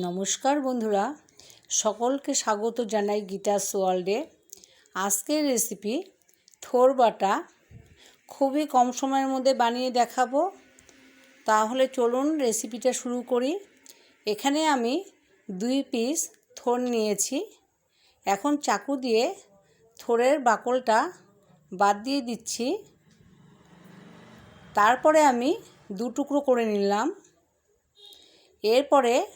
নমস্কার বন্ধুরা, সকলকে স্বাগত জানাই গিটার্স ওয়ার্ল্ডে। আজকের রেসিপি থোর বাটা। খুবই কম সময়ের মধ্যে বানিয়ে দেখাবো। তাহলে চলুন রেসিপিটা শুরু করি। এখানে আমি দুই পিস থোর নিয়েছি। এখন চাকু দিয়ে থোরের বাকলটা বাদ দিয়ে দিচ্ছি। তারপরে আমি দু টুকরো করে নিলাম। এরপরে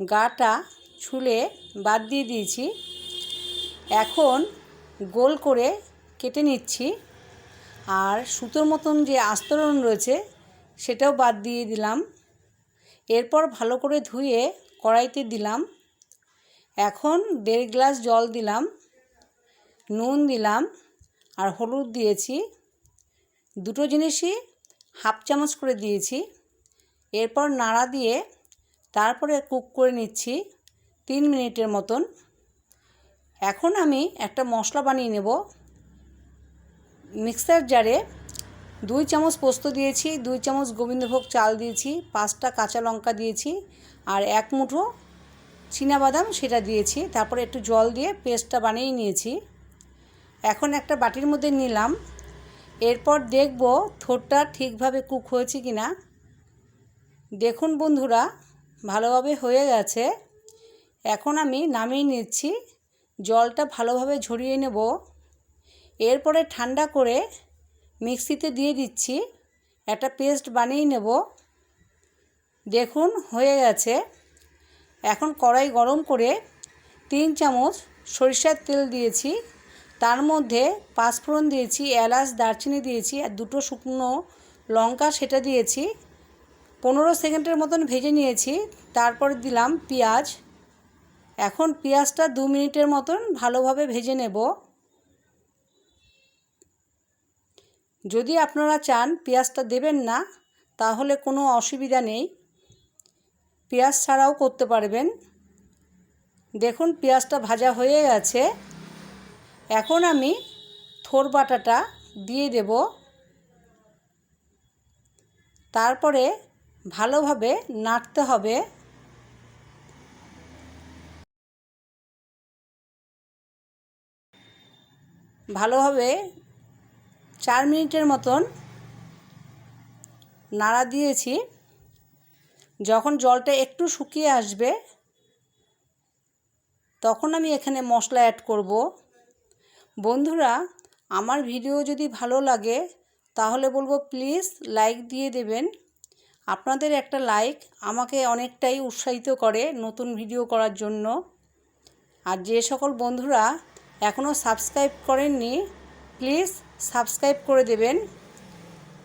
গাটা ছুলে বাদ দিয়ে দিয়েছি। এখন গোল করে কেটে নিচ্ছি। আর সুতোর মতন যে আস্তরণ রয়েছে, সেটাও বাদ দিয়ে দিলাম। এরপর ভালো করে ধুয়ে কড়াইতে দিলাম। এখন দেড় গ্লাস জল দিলাম, নুন দিলাম আর হলুদ দিয়েছি। দুটো জিনিসই হাফ চামচ করে দিয়েছি। এরপর নাড়া দিয়ে তারপরে কুক করে নিচ্ছি তিন মিনিটের মতন। এখন আমি একটা মশলা বানিয়ে নেব। মিক্সার জারে দুই চামচ পোস্ত দিয়েছি, দুই চামচ গোবিন্দভোগ চাল দিয়েছি, পাঁচটা কাঁচা লঙ্কা দিয়েছি আর এক মুঠো বাদাম সেটা দিয়েছি। তারপরে একটু জল দিয়ে পেস্টটা বানিয়ে নিয়েছি। এখন একটা বাটির মধ্যে নিলাম। এরপর দেখব থোরটা ঠিকভাবে কুক হয়েছে কি না দেখুন বন্ধুরা ভালোভাবে হয়ে গেছে। এখন আমি নামিয়ে নিচ্ছি। জলটা ভালোভাবে ঝরিয়ে নেব। এরপরে ঠান্ডা করে মিক্সিতে দিয়ে দিচ্ছি। একটা পেস্ট বানিয়ে নেব। দেখুন, হয়ে গেছে। এখন কড়াই গরম করে তিন চামচ সরিষার তেল দিয়েছি। তার মধ্যে পাঁচফোড়ন দিয়েছি, এলাচ, দারচিনি দিয়েছি আর দুটো শুকনো লঙ্কা সেটা দিয়েছি। পনেরো সেকেন্ডের মতন ভেজে নিয়েছি, তারপর দিলাম পেঁয়াজ। এখন পেঁয়াজটা দু মিনিটের মতন ভালোভাবে ভেজে নেব। যদি আপনারা চান পেঁয়াজটা দেবেন না, তাহলে কোনো অসুবিধা নেই। পেঁয়াজ ছাড়াও করতে পারবেন। দেখুন পেঁয়াজটা ভাজা হয়ে গেছে। এখন আমি থোর বাটাটা দিয়ে দেব। তারপরে ভালোভাবে নাড়তে হবে। ভালোভাবে চার মিনিটের মতন নাড়া দিয়েছি। যখন জলটা একটু শুকিয়ে আসবে, তখন আমি এখানে মশলা অ্যাড করব। বন্ধুরা, আমার ভিডিও যদি ভালো লাগে, তাহলে বলব প্লিজ লাইক দিয়ে দেবেন। আপনাদের একটা লাইক আমাকে অনেকটাই উৎসাহিত করে নতুন ভিডিও করার জন্য। আর যে সকল বন্ধুরা এখনও সাবস্ক্রাইব করেননি প্লিজ সাবস্ক্রাইব করে দেবেন।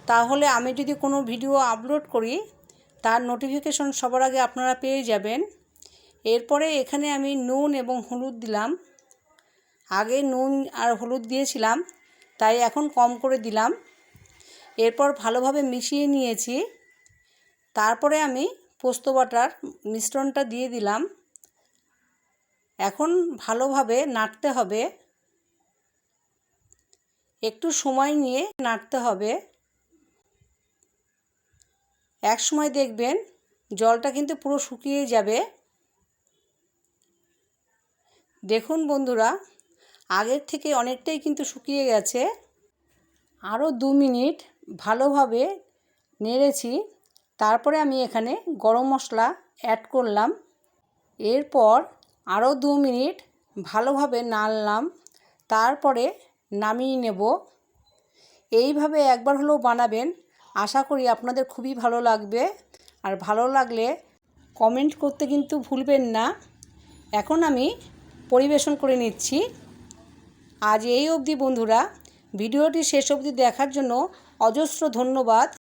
তাহলে আমি যদি কোনো ভিডিও আপলোড করি, তার নোটিফিকেশন সবার আগে আপনারা পেয়ে যাবেন। এরপরে এখানে আমি নুন এবং হলুদ দিলাম। আগে নুন আর হলুদ দিয়েছিলাম, তাই এখন কম করে দিলাম। এরপর ভালোভাবে মিশিয়ে নিয়েছি। তারপরে আমি পোস্ত বাটার মিশ্রণটা দিয়ে দিলাম। এখন ভালোভাবে নাড়তে হবে। একটু সময় নিয়ে নাড়তে হবে। এক সময় দেখবেন জলটা কিন্তু পুরো শুকিয়ে যাবে। দেখুন বন্ধুরা, আগের থেকে অনেকটাই কিন্তু শুকিয়ে গেছে। আরও দু মিনিট ভালোভাবে নেড়েছি। তারপরে আমি এখানে গরম মশলা অ্যাড করলাম। এরপর আরও দু মিনিট ভালোভাবে নাড়লাম। তারপরে নামিয়ে নেব। এইভাবে একবার হলেও বানাবেন। আশা করি আপনাদের খুবই ভালো লাগবে। আর ভালো লাগলে কমেন্ট করতে কিন্তু ভুলবেন না। এখন আমি পরিবেশন করে নিচ্ছি। আজ এই অবধি বন্ধুরা। ভিডিওটি শেষ অবধি দেখার জন্য অজস্র ধন্যবাদ।